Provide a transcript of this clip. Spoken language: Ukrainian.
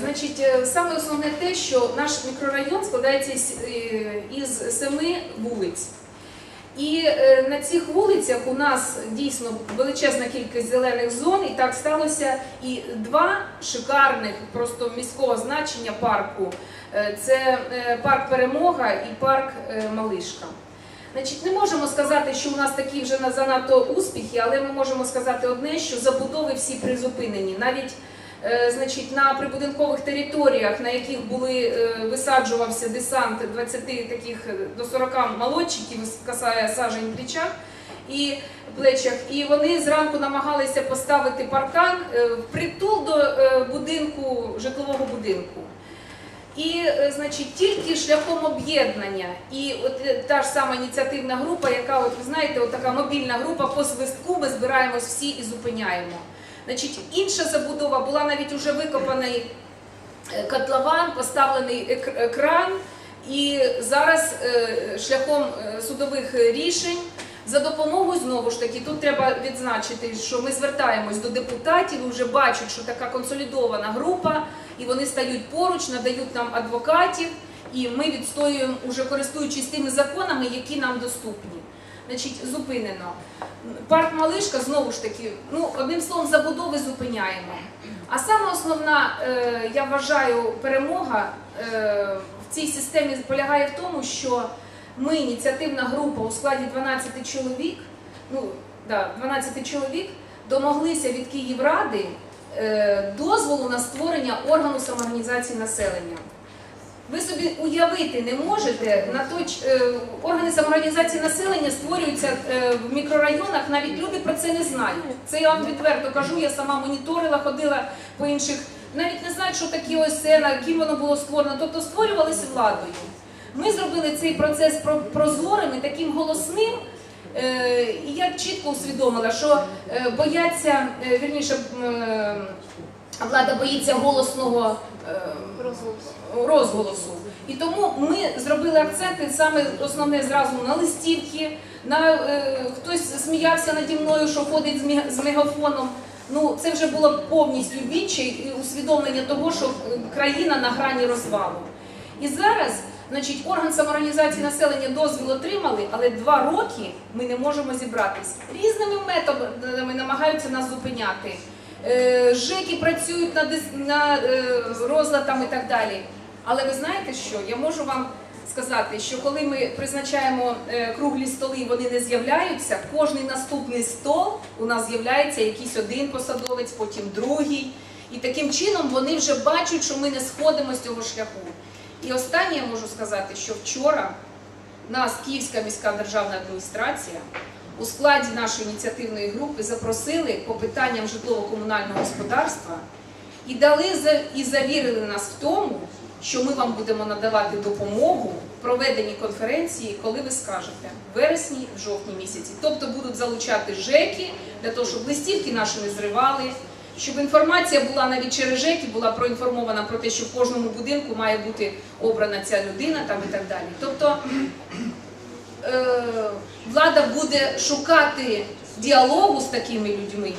Значить, е, саме основне те, що наш мікрорайон складається із, е, семи вулиць. І е, на цих вулицях у нас дійсно величезна кількість зелених зон, і так сталося і два шикарних, просто міського значення парку. Е, Це е, парк Перемога і парк е, Малишка. Значить, не можемо сказати, що у нас такі вже занадто успіхи, але ми можемо сказати одне, що забудови всі призупинені. Навіть е, значить, на прибудинкових територіях, на яких були е, висаджувався десант 20 таких е, до 40 молодчиків, касає сажень плечах і плечах, і вони зранку намагалися поставити паркан е, впритул до е, будинку, житлового будинку. І, е, значить, тільки шляхом об'єднання, і от е, та ж сама ініціативна група, яка, от ви знаєте, от така мобільна група по свистку, ми збираємось всі і зупиняємо. Значить, інша забудова була навіть уже викопаний е, котлован, поставлений екран, і зараз е, шляхом е, судових рішень. За допомогою знову ж таки, тут треба відзначити, що ми звертаємось до депутатів, вже бачать, що така консолідована група, і вони стають поруч, надають нам адвокатів, і ми відстоюємо, уже користуючись тими законами, які нам доступні. Значить, зупинено. Парк Малишка знову ж таки, ну одним словом, забудови зупиняємо. А саме основна, е, я вважаю, перемога е, в цій системі полягає в тому, що ми, ініціативна група у складі 12 чоловік, ну да, 12 чоловік, домоглися від Київради е, дозволу на створення органу самоорганізації населення. Ви собі уявити не можете на той е, органи самоорганізації населення створюються е, в мікрорайонах. Навіть люди про це не знають. Це я вам відверто кажу. Я сама моніторила, ходила по інших. Навіть не знають, що таке ОСН, ким воно було створено. Тобто створювалися владою. Ми зробили цей процес прозорим і таким голосним. Е, І я чітко усвідомила, що бояться, вірніше, влада боїться голосного е, розголосу. І тому ми зробили акценти саме основне зразу на листівки. На е, хтось сміявся наді мною, що ходить з, мі- з мегафоном. Ну це вже було повністю відчай і усвідомлення того, що е, країна на грані розвалу. І зараз, значить, орган самоорганізації населення дозвіл отримали, але два роки ми не можемо зібратись. Різними методами намагаються нас зупиняти. Е, ЖЕКи працюють над на е, розладом і так далі. Але ви знаєте що? Я можу вам сказати, що коли ми призначаємо е, круглі столи, вони не з'являються, кожний наступний стол у нас з'являється якийсь один посадовець, потім другий. І таким чином вони вже бачать, що ми не сходимо з цього шляху. І останнє я можу сказати, що вчора нас Київська міська державна адміністрація у складі нашої ініціативної групи запросили по питанням житлово-комунального господарства і дали і завірили нас в тому, що ми вам будемо надавати допомогу в проведенні конференції, коли ви скажете, в вересні, в жовтні місяці. Тобто будуть залучати ЖЕКи для того, щоб листівки наші не зривали, щоб інформація була навіть через ЖЕКи, була проінформована про те, що в кожному будинку має бути обрана ця людина там і так далі. Тобто буде шукати діалогу з такими людьми